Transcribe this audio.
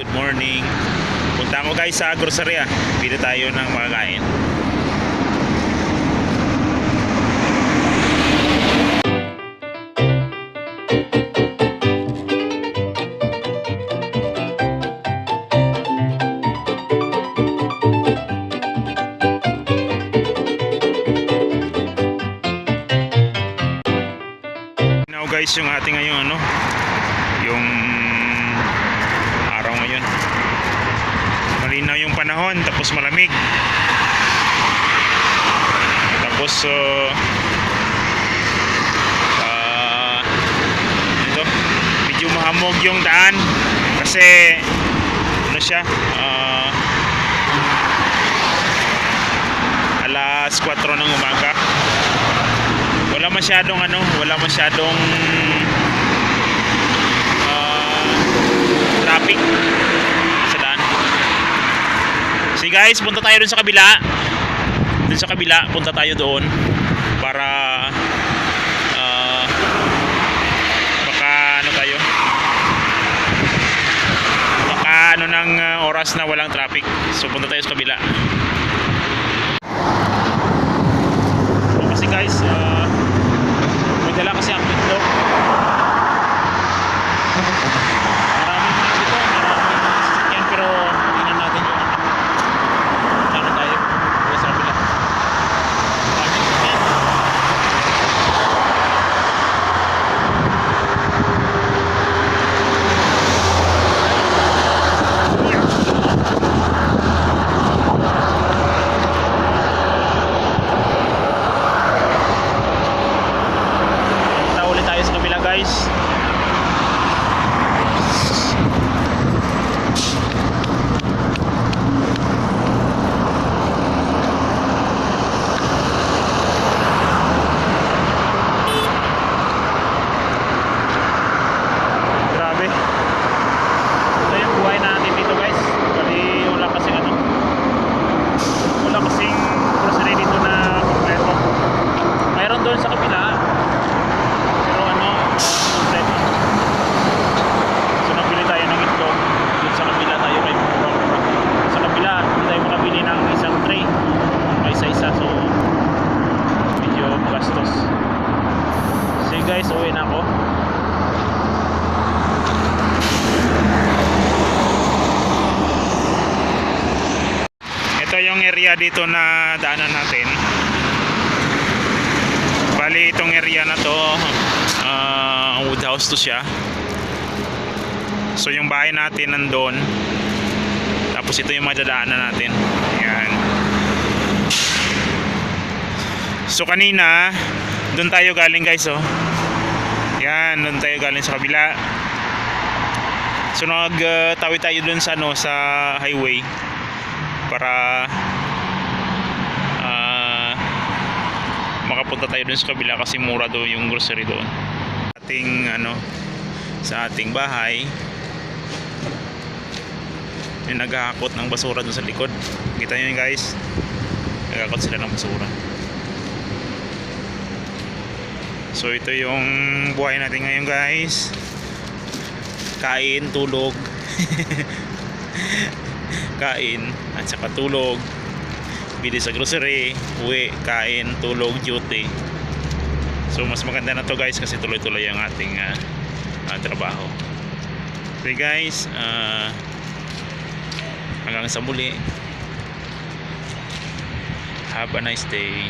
Good morning. Punta ko guys sa grocery ah. Bili tayo ng mga kain. Now guys, yung ating ngayon ano, yung araw ngayon. Malinaw yung panahon, tapos malamig. Tapos uh, ah, ito, medyo mahamog yung daan kasi ano siya, ah, alas 4 ng umaga wala masyadong ano, wala masyadong ah, traffic sa daan. So guys, punta tayo dun sa kabila. Dun sa kabila, punta tayo doon para ah, baka ano tayo baka ano ng ah, oras na walang traffic. So punta tayo sa kabila. Kasi guys, ah, guys. Guys, uwi na ako. Ito yung area dito na daanan natin. Bali itong area na to, ah, wood to siya. So yung bahay natin nandun. Tapos ito yung madadaanan natin. Yan. So kanina, doon tayo galing guys oh. Yan, doon tayo galing sa kabila. So nagtawid tayo doon sa ano sa highway para ah, makapunta tayo dun sa kabila kasi mura daw yung grocery doon. Ating ano sa ating bahay yung naghahakot ng basura doon sa likod. Kita yun guys. Naghahakot sila ng basura. So ito yung buhay natin ngayon guys. Kain, tulog. kain at saka tulog. Bili sa grocery uwi, kain, tulog, duty. So mas maganda na to guys kasi tuloy-tuloy ang ating ah, ah, trabaho. Okay guys ah, hanggang sa muli. Have a nice day